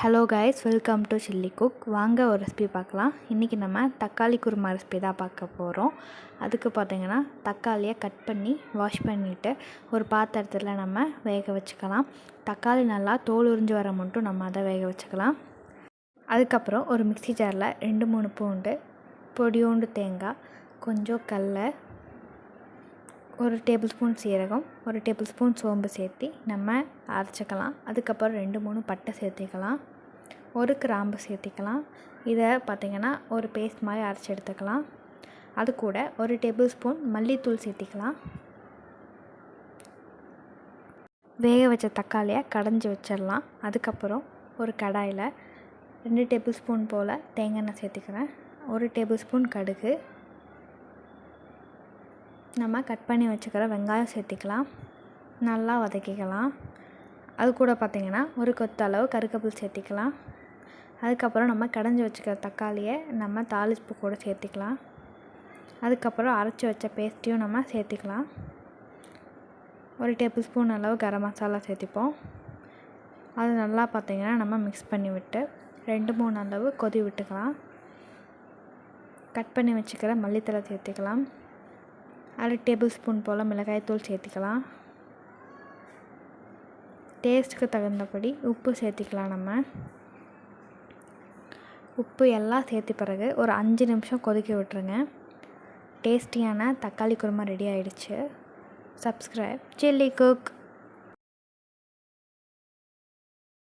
Hello guys welcome to chilli cook வாங்க ஒரு recipe பார்க்கலாம். இன்றைக்கி நம்ம தக்காளி குருமா ரெசிபி தான் பார்க்க போகிறோம் அதுக்கு பார்த்தீங்கன்னா தக்காளியை கட் பண்ணி வாஷ் பண்ணிவிட்டு ஒரு பாத்திரத்தில் நம்ம வேக வச்சுக்கலாம். தக்காளி நல்லா தோல் உறிஞ்சு வர மட்டும் நம்ம அதை வேக வச்சுக்கலாம். அதுக்கப்புறம் ஒரு மிக்ஸி ஜாரில் ரெண்டு மூணு பூண்டு பொடியோண்டு தேங்காய் கொஞ்சம் கடல ஒரு டேபிள் ஸ்பூன் சீரகம் ஒரு டேபிள் ஸ்பூன் சோம்பு சேர்த்து நம்ம அரைச்சிக்கலாம். அதுக்கப்புறம் ரெண்டு மூணு பட்டை சேர்த்திக்கலாம். ஒரு கிராம்பு சேர்த்திக்கலாம். இதை பார்த்திங்கன்னா ஒரு பேஸ்ட் மாதிரி அரைச்சி எடுத்துக்கலாம். அது கூட ஒரு டேபிள் ஸ்பூன் மல்லித்தூள் சேர்த்திக்கலாம். வேக வச்ச தக்காளியை கடைஞ்சி வச்சிடலாம். அதுக்கப்புறம் ஒரு கடாயில் ரெண்டு டேபிள் ஸ்பூன் போல் தேங்காய் எண்ணெய் சேர்த்திக்கிறேன். ஒரு டேபிள் ஸ்பூன் கடுகு நம்ம கட் பண்ணி வச்சுக்கிற வெங்காயம் சேர்த்திக்கலாம். நல்லா வதக்கிக்கலாம். அது கூட பார்த்திங்கன்னா ஒரு கொத்து அளவு கருக்கப்புல் சேர்த்திக்கலாம். அதுக்கப்புறம் நம்ம கடைஞ்சி வச்சுக்கிற தக்காளியை நம்ம தாளிப்பு கூட சேர்த்திக்கலாம். அதுக்கப்புறம் அரைச்சி வச்ச பேஸ்ட்டையும் நம்ம சேர்த்திக்கலாம். ஒரு டேபிள் ஸ்பூன் அளவு கரம் மசாலா சேர்த்திப்போம். அது நல்லா பார்த்திங்கன்னா நம்ம மிக்ஸ் பண்ணி விட்டு ரெண்டு மூணு அளவு கொதி விட்டுக்கலாம். கட் பண்ணி வச்சுக்கிற மல்லித்தலை சேர்த்திக்கலாம். அரை டேபிள் ஸ்பூன் போல் மிளகாய்த்தூள் சேர்த்திக்கலாம். டேஸ்ட்டுக்கு தகுந்தபடி உப்பு சேர்த்திக்கலாம் நம்ம. உப்பு எல்லாம் சேர்த்து பிறகு ஒரு அஞ்சு நிமிஷம் கொதிக்க விட்டுருங்க. டேஸ்டியான தக்காளி குருமா ரெடி ஆகிடுச்சு சப்ஸ்கிரைப் சில்லி குக்